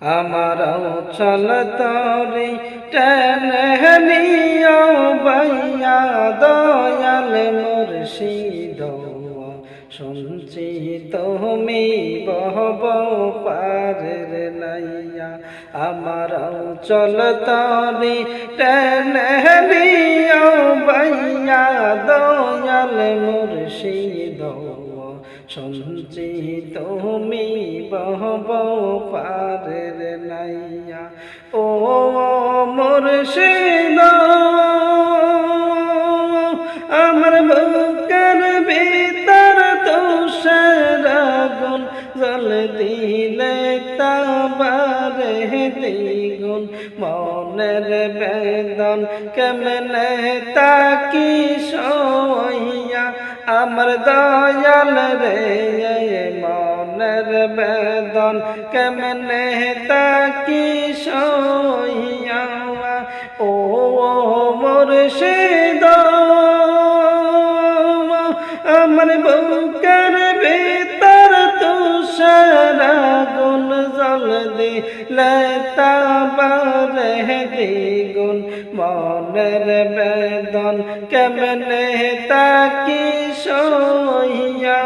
আমারও চল তরি টেনহনিও বাইয়া দয়াল মুর্শিদ। শুনছি তুমি বহব পারের নাইয়া আমারও চল তরি টেনহনিও বাইয়া দয়াল মুর্শিদ। শুনছি তুমি বহব ও মুর্শিদ আমার বুকের ভিতর তুষার আগুন জল দিলে তাবারে দ্বিগুণ। মনের বেদন কেমনে তাকি সইয়া? আমার দয়াল রে মনের বেদন কেমনে তাকি সইয়া ও মুর্শিদ, আমার বুকের ভিতর তুষার গুণ জল দিলে তাবারে দ্বিগুণ। মনের বেদন কেমনে তাকি সইয়া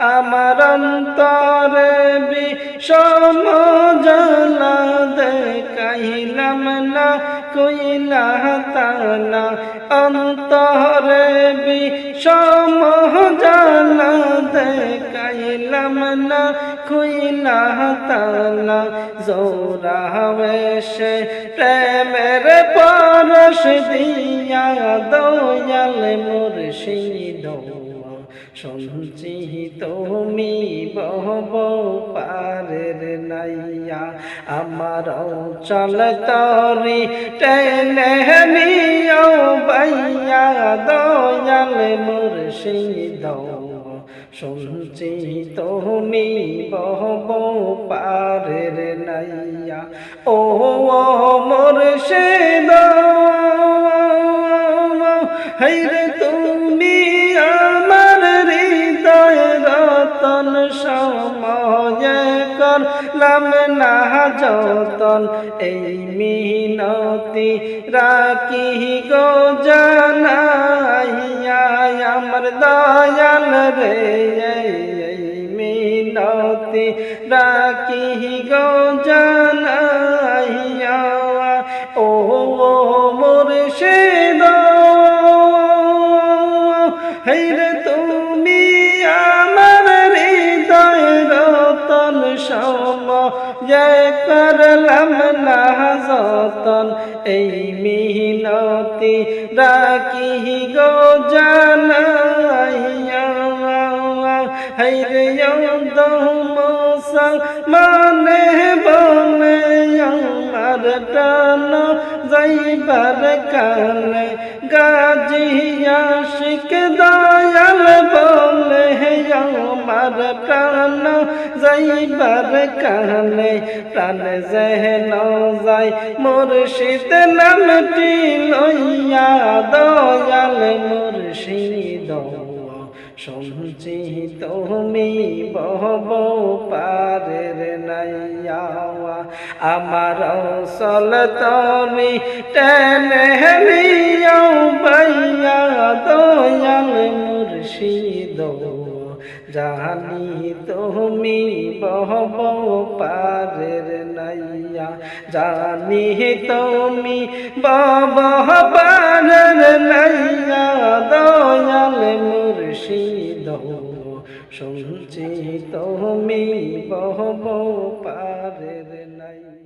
আমার অন্তরে বিষম জলা দেখাইলাম না কইলা তালা অন্তরে বিষম জালা দেখাইলাম না কইলা তালা জোরা বেশে প্রেমের পরশ দিয়া দয়াল মুর্শিদ। শুনছি তুমি বহব পারের নাইয়া। আমার চল তরি টেনে নিও বাইয়া দয়াল শুনছি তুমি বহব পারের নাইয়া, ও মুর্শিদ। হাইরে তুমি করলাম না যতন, এই মিনতি রাখি গো জানাইয়া, আমার দয়াল রে, এই মিনতি রাখি গো জানাইয়া, ও মুর্শিদ হেরে করলাম না যতন, এই মিহিনতি রাখি গো জানাইয়া। হেরে মানে বনে আমার প্রাণ যাইবার কানে গাজিয়া আমার প্রাণ যাইবার কানে প্রাণ যেন যাই মুর্শিদ নামটি লইয়া দয়াল মুর্শিদ, শুনছি তুমি বহব পারের নাইয়া আমার সল তুমি টেনে নিও বাইয়া দয়াল মুর্শিদ। জানি তুমি বহব পারের নাইয়া। জানি তুমি বব পারের নাইয়া। দয়াল মুর্শিদ, শুনছি তুমি বহব পারের নাইয়া।